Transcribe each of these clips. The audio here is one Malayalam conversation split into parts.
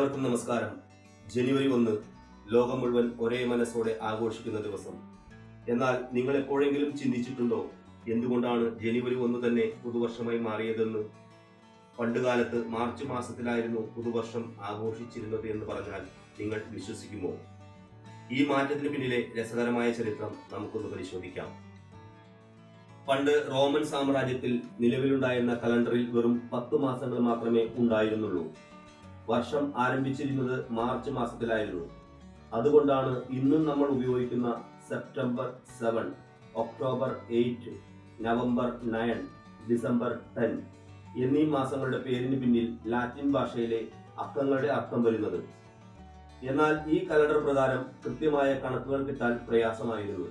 എല്ലാവർക്കും നമസ്കാരം. ജനുവരി ഒന്ന് ലോകം മുഴുവൻ ഒരേ മനസ്സോടെ ആഘോഷിക്കുന്ന ദിവസം. എന്നാൽ നിങ്ങൾ എപ്പോഴെങ്കിലും ചിന്തിച്ചിട്ടുണ്ടോ എന്തുകൊണ്ടാണ് ജനുവരി ഒന്ന് തന്നെ പുതുവർഷമായി മാറിയതെന്ന്? പണ്ടുകാലത്ത് മാർച്ച് മാസത്തിലായിരുന്നു പുതുവർഷം ആഘോഷിച്ചിരുന്നത് എന്ന് പറഞ്ഞാൽ നിങ്ങൾ വിശ്വസിക്കുമോ? ഈ മാറ്റത്തിന് പിന്നിലെ രസകരമായ ചരിത്രം നമുക്കൊന്ന് പരിശോധിക്കാം. പണ്ട് റോമൻ സാമ്രാജ്യത്തിൽ നിലവിലുണ്ടായിരുന്ന കലണ്ടറിൽ വെറും പത്ത് മാസങ്ങൾ മാത്രമേ ഉണ്ടായിരുന്നുള്ളൂ. വർഷം ആരംഭിച്ചിരുന്നത് മാർച്ച് മാസത്തിലായിരുന്നു. അതുകൊണ്ടാണ് ഇന്നും നമ്മൾ ഉപയോഗിക്കുന്ന September seven October eight November nine December ten എന്നീ മാസങ്ങളുടെ പേരിന് പിന്നിൽ ലാറ്റിൻ ഭാഷയിലെ അക്കങ്ങളുടെ അർത്ഥം വരുന്നത്. എന്നാൽ ഈ കലണ്ടർ പ്രകാരം കൃത്യമായ കണക്കുകൾ കിട്ടാൻ പ്രയാസമായിരുന്നു.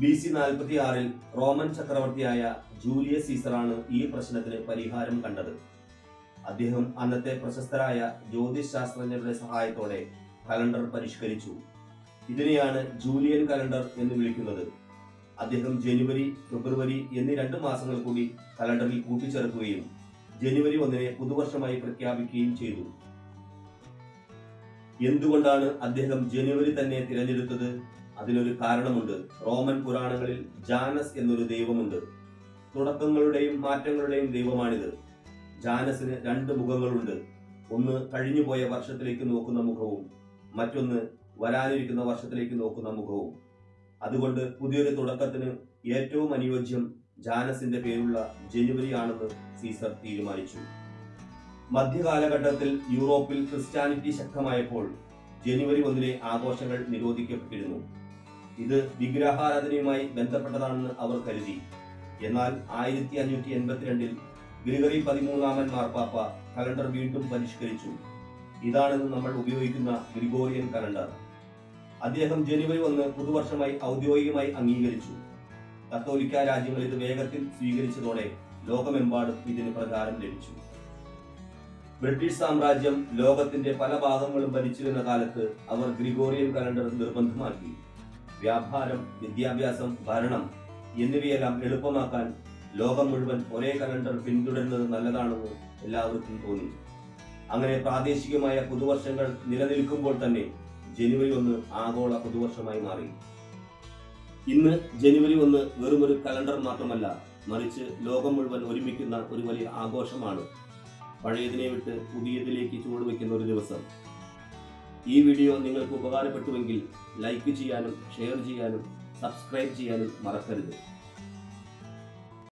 ബി സി നാൽപ്പത്തി ആറിൽ റോമൻ ചക്രവർത്തിയായ ജൂലിയസ് സീസറാണ് ഈ പ്രശ്നത്തിന് പരിഹാരം കണ്ടത്. അദ്ദേഹം അന്നത്തെ പ്രശസ്തരായ ജ്യോതിശാസ്ത്രജ്ഞരുടെ സഹായത്തോടെ കലണ്ടർ പരിഷ്കരിച്ചു. ഇതിനെയാണ് ജൂലിയൻ കലണ്ടർ എന്ന് വിളിക്കുന്നത്. അദ്ദേഹം ജനുവരി ഫെബ്രുവരി എന്നീ രണ്ട് മാസങ്ങൾ കൂടി കലണ്ടറിൽ കൂട്ടിച്ചേർക്കുകയും ജനുവരി ഒന്നിനെ പുതുവർഷമായി പ്രഖ്യാപിക്കുകയും ചെയ്തു. എന്തുകൊണ്ടാണ് അദ്ദേഹം ജനുവരി തന്നെ തിരഞ്ഞെടുത്തത്? അതിനൊരു കാരണമുണ്ട്. റോമൻ പുരാണങ്ങളിൽ ജാനസ് എന്നൊരു ദൈവമുണ്ട്. തുടക്കങ്ങളുടെയും മാറ്റങ്ങളുടെയും ദൈവമാണിത്. ജാനസിന് രണ്ട് മുഖങ്ങളുണ്ട്. ഒന്ന് കഴിഞ്ഞുപോയ വർഷത്തിലേക്ക് നോക്കുന്ന മുഖവും മറ്റൊന്ന് വരാനിരിക്കുന്ന വർഷത്തിലേക്ക് നോക്കുന്ന മുഖവും. അതുകൊണ്ട് പുതിയൊരു തുടക്കത്തിന് ഏറ്റവും അനുയോജ്യം ജാനസിന്റെ പേരുള്ള ജനുവരി ആണെന്ന് സീസർ തീരുമാനിച്ചു. മധ്യകാലഘട്ടത്തിൽ യൂറോപ്പിൽ ക്രിസ്ത്യാനിറ്റി ശക്തമായപ്പോൾ ജനുവരി ഒന്നിലെ ആഘോഷങ്ങൾ നിരോധിക്കപ്പെട്ടിരുന്നു. ഇത് വിഗ്രഹാരാധനയുമായി ബന്ധപ്പെട്ടതാണെന്ന് അവർ കരുതി. എന്നാൽ ആയിരത്തി അഞ്ഞൂറ്റി എൺപത്തിരണ്ടിൽ ഗ്രിഗറി പതിമൂന്നാമൻ മാർപ്പാപ്പ കലണ്ടർ വീണ്ടും പരിഷ്കരിച്ചു. ഇതാണ് നമ്മൾ ഉപയോഗിക്കുന്ന ഗ്രിഗോറിയൻ കലണ്ടർ. അദ്ദേഹം ജനുവരി ഒന്ന് പുതുവർഷമായി ഔദ്യോഗികമായി അംഗീകരിച്ചു. കത്തോലിക്ക രാജ്യങ്ങൾ ഇത് വേഗത്തിൽ സ്വീകരിച്ചതോടെ ലോകമെമ്പാടും ഇതിന് പ്രചാരം ലഭിച്ചു. ബ്രിട്ടീഷ് സാമ്രാജ്യം ലോകത്തിന്റെ പല ഭാഗങ്ങളും ഭരിച്ചിരുന്ന കാലത്ത് അവർ ഗ്രിഗോറിയൻ കലണ്ടർ നിർബന്ധമാക്കി. വ്യാപാരം വിദ്യാഭ്യാസം ഭരണം എന്നിവയെല്ലാം എളുപ്പമാക്കാൻ ലോകം മുഴുവൻ ഒരേ കലണ്ടർ പിന്തുടരുന്നത് നല്ലതാണെന്ന് എല്ലാവർക്കും തോന്നി. അങ്ങനെ പ്രാദേശികമായ പുതുവർഷങ്ങൾ നിലനിൽക്കുമ്പോൾ തന്നെ ജനുവരി ഒന്ന് ആഗോള പുതുവർഷമായി മാറി. ഇന്ന് ജനുവരി ഒന്ന് വെറുമൊരു കലണ്ടർ മാത്രമല്ല മറിച്ച് ലോകം മുഴുവൻ ഒരുമിക്കുന്ന ഒരു വലിയ ആഘോഷമാണ്. പഴയതിനെ വിട്ട് പുതിയതിലേക്ക് ചുവടുവെക്കുന്ന ഒരു ദിവസം. ഈ വീഡിയോ നിങ്ങൾക്ക് ഉപകാരപ്പെട്ടുവെങ്കിൽ ലൈക്ക് ചെയ്യാനും ഷെയർ ചെയ്യാനും സബ്സ്ക്രൈബ് ചെയ്യാനും മറക്കരുത്.